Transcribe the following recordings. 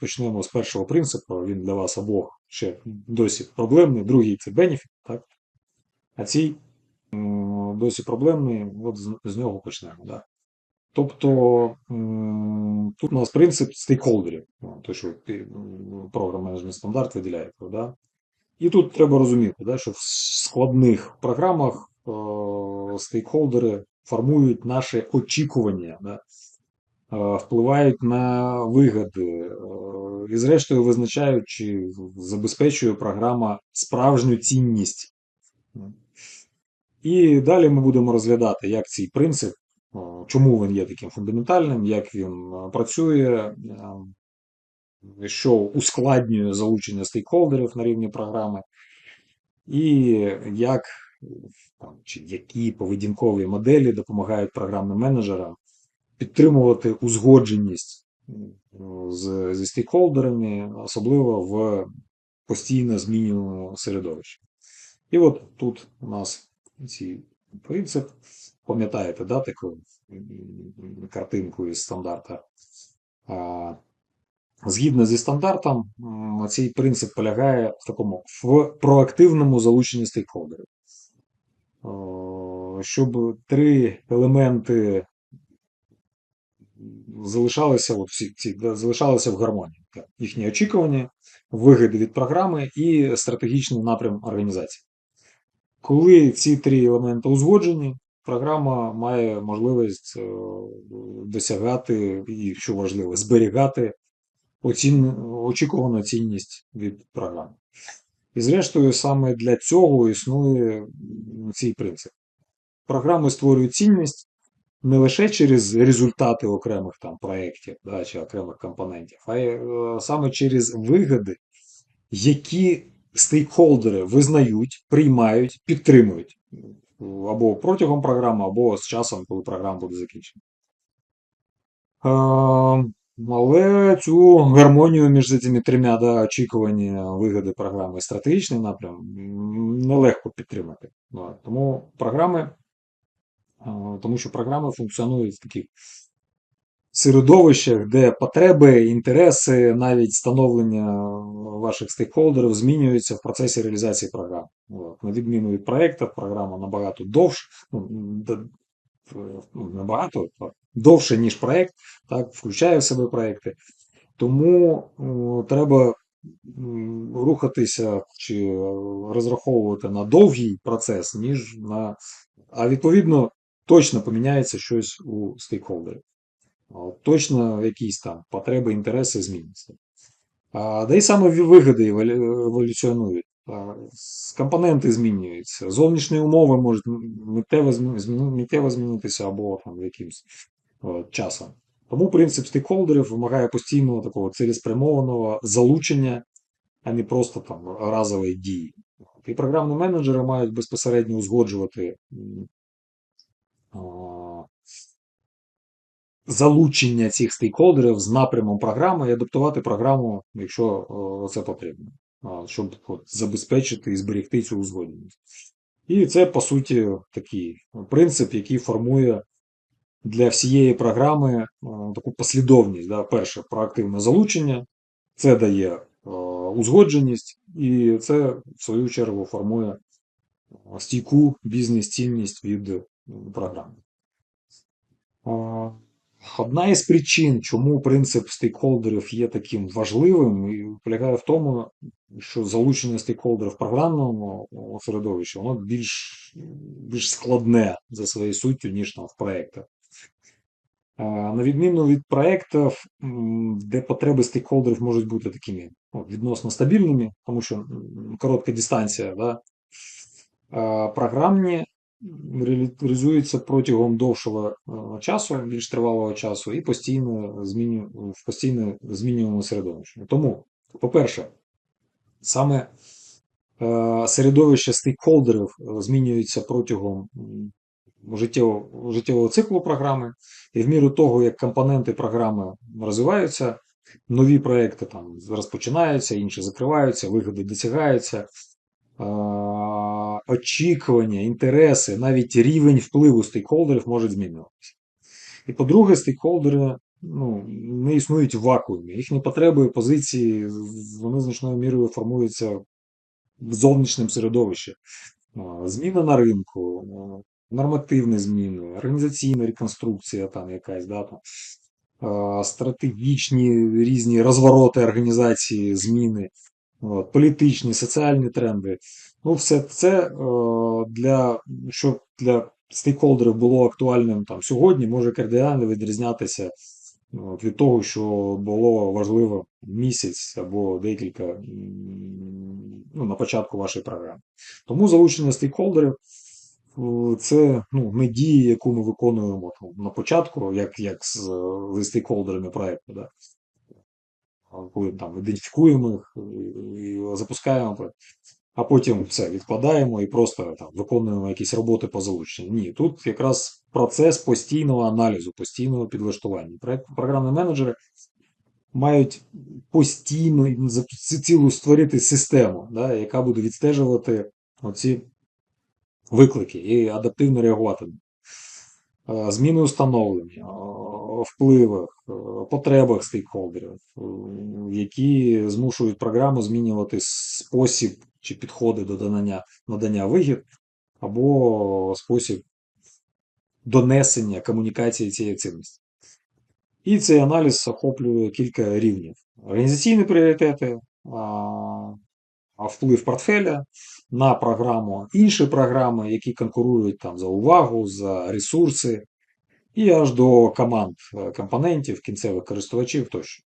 почнемо з першого принципу. Він для вас обох ще досі проблемний. Другий це benefit, так? А цей досі проблемний, от з, нього почнемо. Да? Тобто тут у нас принцип стейкхолдерів, ну, те, що програм менеджмент стандарт виділяє. Да? І тут треба розуміти, да, що в складних програмах е, стейкхолдери формують наші очікування, да, впливають на вигоди, е, і, зрештою, визначають, чи забезпечує програма справжню цінність. І далі ми будемо розглядати, як цей принцип, е, чому він є таким фундаментальним, як він е, працює, е, що ускладнює залучення стейкхолдерів на рівні програми, і як чи які поведінкові моделі допомагають програмним менеджерам підтримувати узгодженість з, зі стейкхолдерами, особливо в постійно змінюваному середовищі. І от тут у нас цей принцип, пам'ятаєте, да, таку картинку із стандарта. Згідно зі стандартом, цей принцип полягає в такому в проактивному залученні стейкхолдерів. Щоб три елементи залишалися от всі ці, залишалися в гармонії. Їхні очікування, вигоди від програми і стратегічний напрям організації. Коли ці три елементи узгоджені, програма має можливість е, досягати і, що важливо, зберігати оцін... очікувану цінність від програми. І, зрештою, саме для цього існує цей принцип. Програми створюють цінність не лише через результати окремих там проєктів да, чи окремих компонентів, а й е, саме через вигоди, які стейкхолдери визнають, приймають, підтримують або протягом програми, або з часом, коли програма буде закінчена. Але цю гармонію між цими трьома да, очікування вигоди програми стратегічний напрям нелегко підтримати. Тому програми, тому що програми функціонують в таких середовищах, де потреби, інтереси, навіть становлення ваших стейкхолдерів змінюються в процесі реалізації програми. На відміну від проєкту, програма набагато довше, ну, ну набагато довше, ніж проєкт, так, включає в себе проєкти. Тому о, треба рухатися чи розраховувати на довгий процес, ніж на. А відповідно, точно поміняється щось у стейкхолдерів. Точно якісь там потреби, інтереси зміняться. Да і саме вигоди еволюціонують. Компоненти змінюються, зовнішні умови можуть миттєво, змінитися або там якимось часом. Тому принцип стейкхолдерів вимагає постійного такого цілеспрямованого залучення, а не просто там разової дії. І програмні менеджери мають безпосередньо узгоджувати залучення цих стейкхолдерів з напрямом програми і адаптувати програму, якщо це потрібно, щоб от, забезпечити і зберегти цю узгодженість. І це, по суті, такий принцип, який формує для всієї програми таку послідовність. Да? Перше, проактивне залучення, це дає узгодженість, і це, в свою чергу, формує стійку бізнес-цінність від програми. Одна із причин, чому принцип стейкхолдерів є таким важливим, полягає в тому, що залучення стейкхолдерів в програмному середовищі воно більш більш складне за своєю суттю, ніж там в проєктах. На відміну від проєктів, де потреби стейкхолдерів можуть бути такими ну, відносно стабільними, тому що коротка дистанція, да? програмні реалізується протягом довшого е, часу, більш тривалого часу, і постійно зміню, в постійно змінюваному середовищі. Тому, по-перше, саме е, середовище стейкхолдерів змінюється протягом життєвого, життєвого циклу програми, і в міру того, як компоненти програми розвиваються, нові проекти там розпочинаються, інші закриваються, вигоди досягаються очікування, інтереси, навіть рівень впливу стейкхолдерів можуть змінюватися. І по-друге, стейкхолдери ну, не існують в вакуумі. Їхні потреби, позиції, вони значною мірою формуються в зовнішньому середовищі. Зміна на ринку, нормативні зміни, організаційна реконструкція там якась, да, там, стратегічні різні розвороти організації, зміни, от, політичні, соціальні тренди. Ну, все це е, для, щоб для стейкхолдерів було актуальним там, сьогодні, може кардинально відрізнятися від того, що було важливо місяць або декілька ну, на початку вашої програми. Тому залучення стейкхолдерів е, це ну, не дії, яку ми виконуємо там, на початку, як, як з, з стейкхолдерами проєкту. Да? Коли там ідентифікуємо їх і запускаємо а потім все відкладаємо і просто там виконуємо якісь роботи по залученню. Ні, тут якраз процес постійного аналізу, постійного підлаштування. Програмні менеджери мають постійно цілу створити систему, да, яка буде відстежувати оці виклики і адаптивно реагувати. Е, Зміни установлення, е, впливах, е, потребах стейкхолдерів, які змушують програму змінювати спосіб чи підходи до надання, надання вигід або спосіб донесення комунікації цієї цінності. І цей аналіз охоплює кілька рівнів: організаційні пріоритети, вплив портфеля на програму, інші програми, які конкурують там за увагу, за ресурси, і аж до команд е, компонентів, кінцевих користувачів тощо.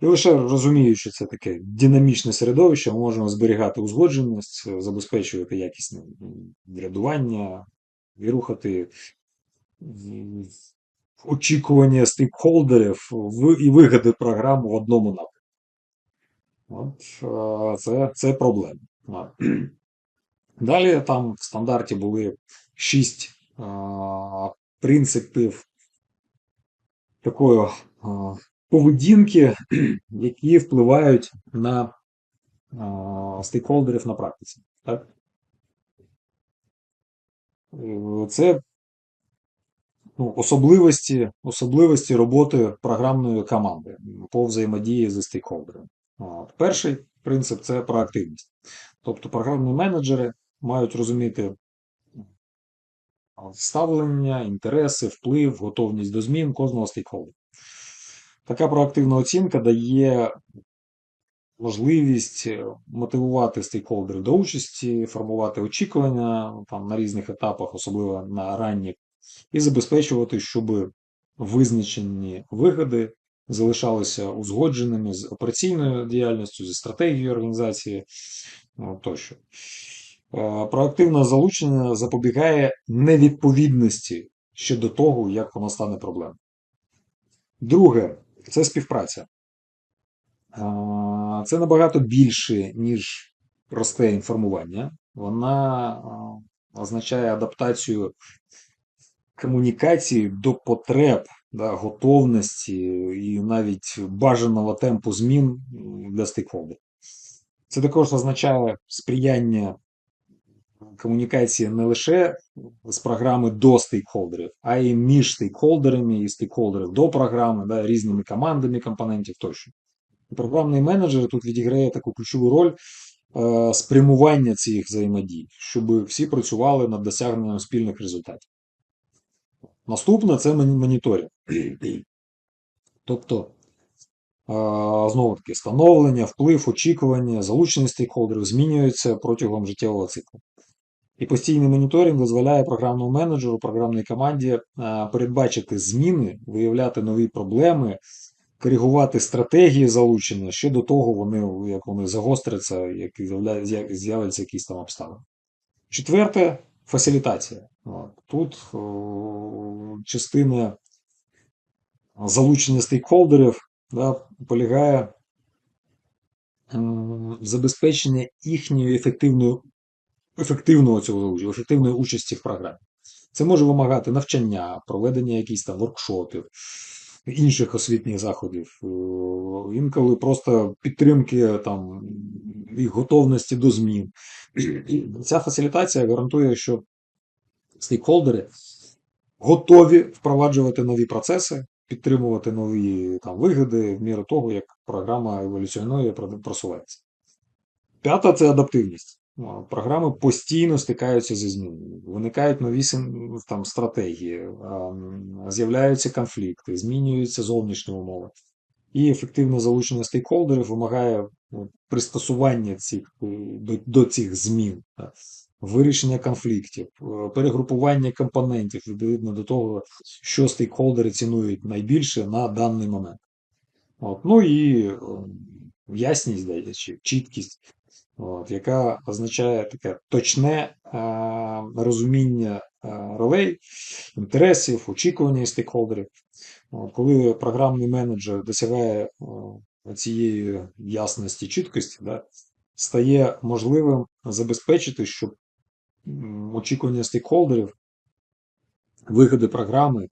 І лише розуміючи це таке динамічне середовище, ми можемо зберігати узгодженість, е, забезпечувати якісне м, врядування і рухати очікування стейкхолдерів і вигоди програм в одному напрямку. От, е, це, це проблема. Далі там в стандарті були шість е, принципів такої е, поведінки, які впливають на стейкхолдерів на практиці. Так? Це ну, особливості, особливості роботи програмної команди по взаємодії зі стейкхолдерами. Перший принцип це проактивність. Тобто програмні менеджери мають розуміти ставлення, інтереси, вплив, готовність до змін кожного стейкхолдера. Така проактивна оцінка дає можливість е, мотивувати стейкхолдерів до участі, формувати очікування там, на різних етапах, особливо на ранніх, і забезпечувати, щоб визначені вигоди залишалися узгодженими з операційною діяльністю, зі стратегією організації ну, тощо. Е, Проактивне залучення запобігає невідповідності ще до того, як вона стане проблемою. Друге, це співпраця. Це набагато більше, ніж просте інформування. Вона означає адаптацію комунікації до потреб, да, готовності і навіть бажаного темпу змін для стейкхолдерів. Це також означає сприяння комунікації не лише з програми до стейкхолдерів, а й між стейкхолдерами і стейкхолдерів до програми, да, різними командами компонентів тощо. Програмний менеджер тут відіграє таку ключову роль е, спрямування цих взаємодій, щоб всі працювали над досягненням спільних результатів. Наступне це моніторинг. Тобто, знову таки, становлення, вплив, очікування, залучення стейкхолдерів змінюються протягом життєвого циклу. І постійний моніторинг дозволяє програмному менеджеру, програмній команді е, передбачити зміни, виявляти нові проблеми, коригувати стратегії залучення. Ще до того вони, як вони загостряться, як з'явля- з'являться якісь там обставини. Четверте фасилітація. Тут частина залучення стейкхолдерів да, полягає забезпеченні їхньої ефективної, ефективного цього залучення, ефективної участі в програмі. Це може вимагати навчання, проведення якихось там воркшопів, інших освітніх заходів, е, інколи просто підтримки там, їх готовності до змін. Ця фасилітація гарантує, що стейкхолдери готові впроваджувати нові процеси, підтримувати нові там вигоди в міру того, як програма еволюціонує, просувається. П'ята це адаптивність. Ну, Програми постійно стикаються зі змінами. Виникають нові там, стратегії, з'являються конфлікти, змінюються зовнішні умови. І ефективне залучення стейкхолдерів вимагає ну, пристосування цих, до, до цих змін, вирішення конфліктів, е, перегрупування компонентів відповідно до того, що стейкхолдери цінують найбільше на даний момент. От. Ну і е, ясність, да, чи чіткість, от, яка означає таке точне е, розуміння ролей, інтересів, очікування стейкхолдерів. От, коли програмний менеджер досягає цієї ясності, чіткості, да, стає можливим забезпечити, щоб очікування стейкхолдерів, вигоди програми,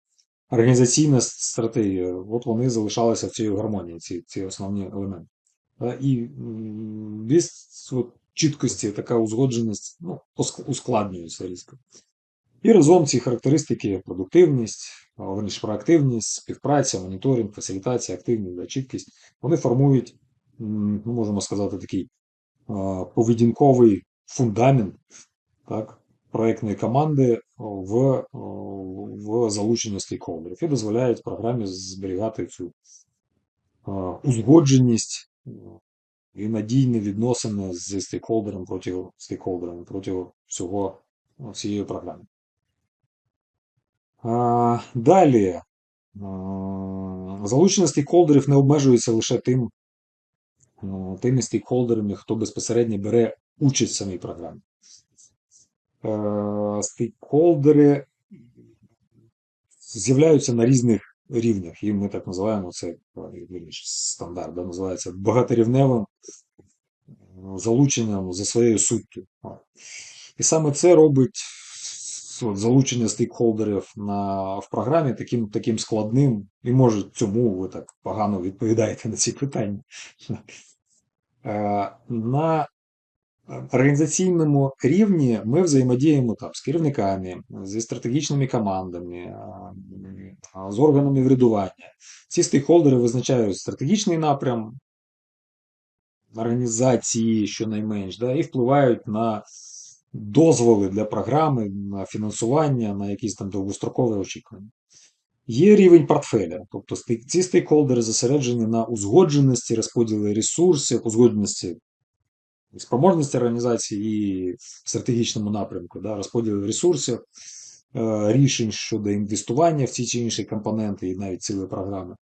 організаційна стратегія, от вони залишалися в цій гармонії, ці, ці основні елементи. І без чіткості така узгодженість ну, ускладнюється різко. І разом ці характеристики продуктивність, верніше проактивність, співпраця, моніторинг, фасилітація, активність, чіткість, вони формують, ну, можемо сказати, такий поведінковий фундамент так, проєктної команди в, в залученні стейкхолдерів і дозволяють програмі зберігати цю узгодженість і надійні відносини з стейкхолдером проти стейкхолдерами проти всього всієї програми. Далі. Залучення стейкхолдерів не обмежується лише тим, тими стейкхолдерами, хто безпосередньо бере участь в самій програмі. Е, Стейкхолдери з'являються на різних рівнях, і ми так називаємо це стандарт, да, називається багаторівневим залученням за своєю суттю. І саме це робить от, залучення стейкхолдерів на, в програмі таким, таким складним, і може цьому ви так погано відповідаєте на ці питання. Е, На організаційному рівні ми взаємодіємо там з керівниками, зі стратегічними командами, е, з органами врядування. Ці стейкхолдери визначають стратегічний напрям організації, щонайменш, да, і впливають на дозволи для програми, на фінансування, на якісь там довгострокові очікування. Є рівень портфеля, тобто ці стейкхолдери зосереджені на узгодженості розподілу ресурсів, узгодженості спроможності організації і в стратегічному напрямку, да, розподілу ресурсів, е, рішень щодо інвестування в ці чи інші компоненти і навіть цілої програми.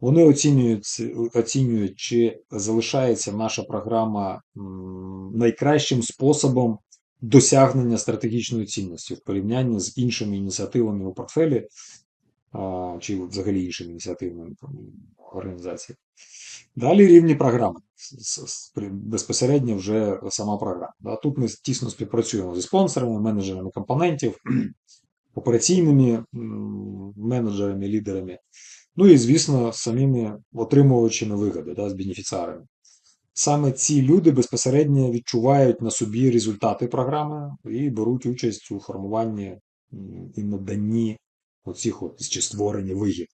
Вони оцінюють, оцінюють, чи залишається наша програма найкращим способом досягнення стратегічної цінності в порівнянні з іншими ініціативами у портфелі чи взагалі іншими ініціативами організації. Далі рівні програми. Безпосередньо вже сама програма. Да, Тут ми тісно співпрацюємо зі спонсорами, менеджерами компонентів, операційними менеджерами, лідерами. Ну і, звісно, самими отримувачами вигоди, да, з бенефіціарами. Саме ці люди безпосередньо відчувають на собі результати програми і беруть участь у формуванні і наданні оцих от чи створенні вигід.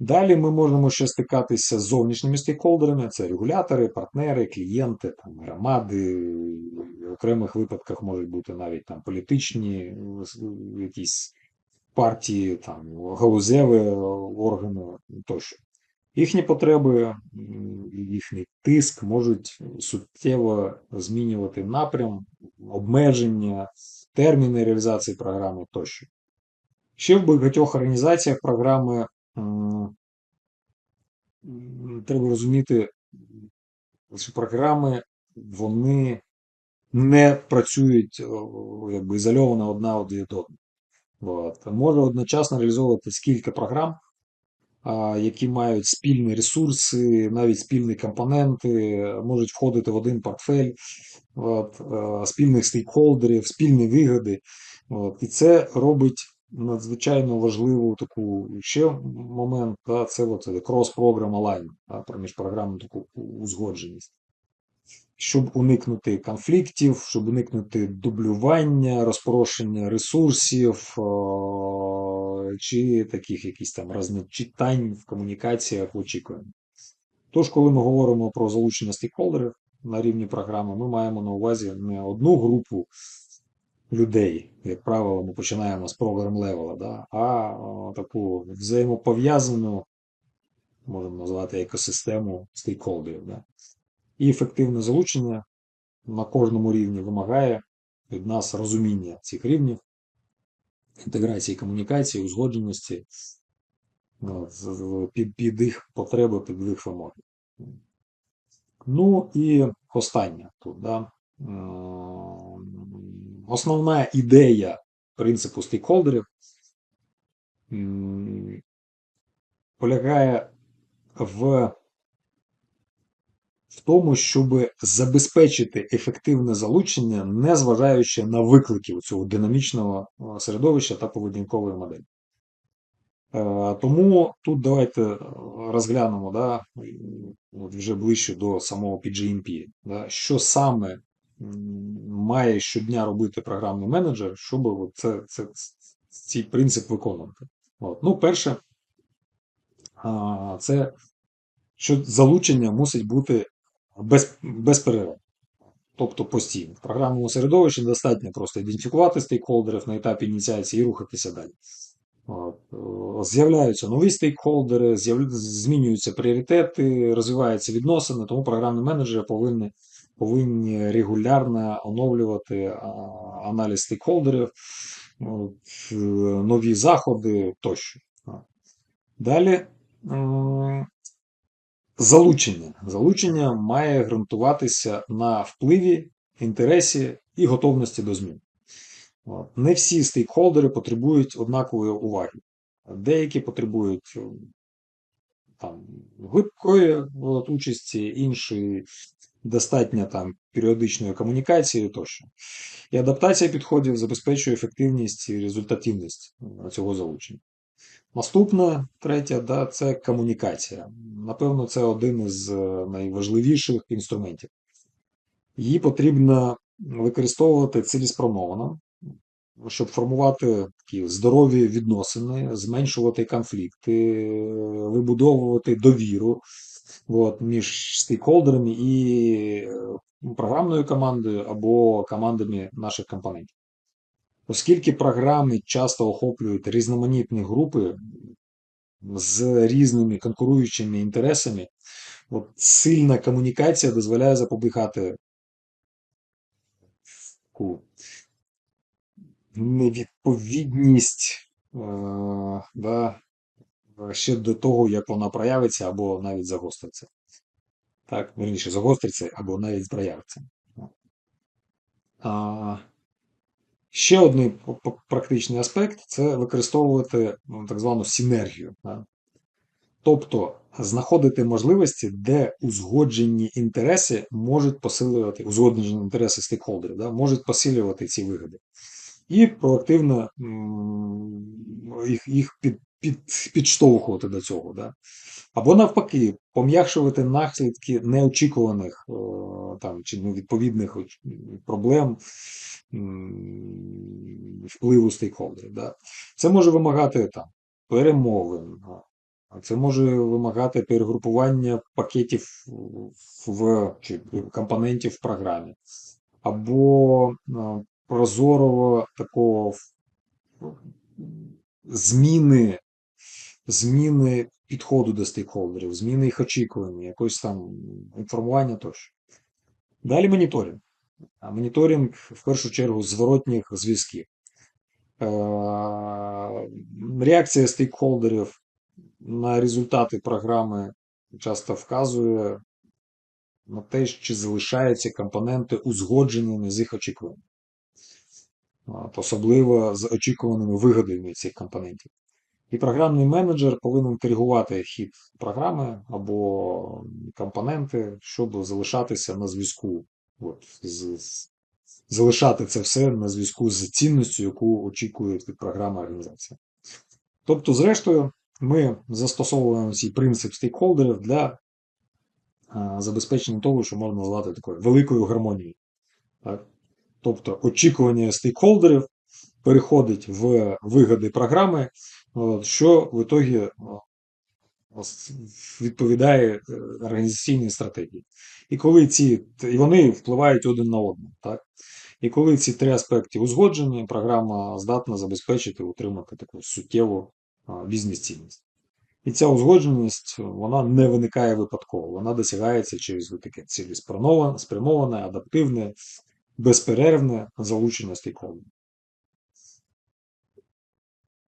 Далі ми можемо ще стикатися з зовнішніми стейкхолдерами: це регулятори, партнери, клієнти, там, громади. В окремих випадках можуть бути навіть там політичні якісь партії, там, галузеві органи тощо. Їхні потреби, їхній тиск можуть суттєво змінювати напрям, обмеження, терміни реалізації програми тощо. Ще в багатьох організаціях програми треба розуміти, що програми вони не працюють якби ізольовано одна від одної. Може одночасно реалізовувати кілька програм, які мають спільні ресурси, навіть спільні компоненти, можуть входити в один портфель от, е, спільних стейкхолдерів, спільні вигоди. От. І це робить надзвичайно важливу таку ще момент, да, це от, cross-program alignment, да, між програмами таку узгодженість. щоб уникнути конфліктів, щоб уникнути дублювання, розпорошення ресурсів е, чи таких якісь там розночитань в комунікаціях в. Тож, коли ми говоримо про залучення стейкхолдерів на рівні програми, ми маємо на увазі не одну групу людей, як правило, ми починаємо з програм левела, да, а о, таку взаємопов'язану, можемо назвати екосистему стейкхолдерів. Да. І ефективне залучення на кожному рівні вимагає від нас розуміння цих рівнів, інтеграції комунікації, узгодженості під, під їх потреби, під їх вимоги. Ну і останнє тут. Да. Основна ідея принципу стейкхолдерів полягає в в тому, щоб забезпечити ефективне залучення, незважаючи на виклики цього динамічного середовища та поведінкової моделі. Е, тому тут давайте розглянемо да, вже ближче до самого PGMP, да, що саме має щодня робити програмний менеджер, щоб це, це, цей принцип виконувати. От. Ну, Перше, це що залучення мусить бути без, без перерви. Тобто постійно. В програмному середовищі достатньо просто ідентифікувати стейкхолдерів на етапі ініціації і рухатися далі. З'являються нові стейкхолдери, змінюються пріоритети, розвиваються відносини, тому програмні менеджери повинні повинні регулярно оновлювати аналіз стейкхолдерів, нові заходи тощо. Далі залучення. Залучення має ґрунтуватися на впливі, інтересі і готовності до змін. Не всі стейкхолдери потребують однакової уваги. Деякі потребують там, глибкої участі, інші достатньо там періодичної комунікації тощо. І адаптація підходів забезпечує ефективність і результативність цього залучення. Наступна, третя, да, це комунікація. Напевно, це один із е, найважливіших інструментів. Її потрібно використовувати цілеспрямовано, щоб формувати такі здорові відносини, зменшувати конфлікти, вибудовувати довіру от, між стейкхолдерами і е, програмною командою або командами наших компонентів. Оскільки програми часто охоплюють різноманітні групи з різними конкуруючими інтересами, от сильна комунікація дозволяє запобігати невідповідність е, да, ще до того, як вона проявиться або навіть загостриться. Так, верніше, загостриться або навіть проявиться. А, Ще один практичний аспект це використовувати ну, так звану синергію. Да? Тобто знаходити можливості, де узгоджені інтереси можуть посилювати, узгоджені інтереси стейкхолдерів, да, можуть посилювати ці вигоди. І проактивно їх їх під, під, підштовхувати до цього. Да. Або навпаки, пом'якшувати наслідки неочікуваних там, чи невідповідних проблем впливу стейкхолдерів. Да. Це може вимагати там, перемовин, це може вимагати перегрупування пакетів в чи компонентів в програмі, або прозорого такого зміни зміни підходу до стейкхолдерів, зміни їх очікування, якось там інформування тощо. Далі моніторинг. А моніторинг в першу чергу зворотніх зв'язків. Е, реакція стейкхолдерів на результати програми часто вказує на те, чи залишаються компоненти узгодженими з їх очікуваннями. Особливо з очікуваними вигодами цих компонентів. І програмний менеджер повинен коригувати хід програми або компоненти, щоб залишатися на зв'язку. От, з, Залишати це все на зв'язку з цінністю, яку очікують від програми організації. Тобто, зрештою, ми застосовуємо цей принцип стейкхолдерів для а, забезпечення того, що можна назвати такою великою гармонією. Так? Тобто очікування стейкхолдерів переходить в вигоди програми, що в ітогі е, відповідає е, організаційній стратегії. І коли ці і вони впливають один на одного. Так? І коли ці три аспекти узгоджені, програма здатна забезпечити утримати таку суттєву бізнес-цінність. І ця узгодженість вона не виникає випадково, вона досягається через таке цілеспрямоване, спрямоване, адаптивне, безперервне залучення стейкхолдерів.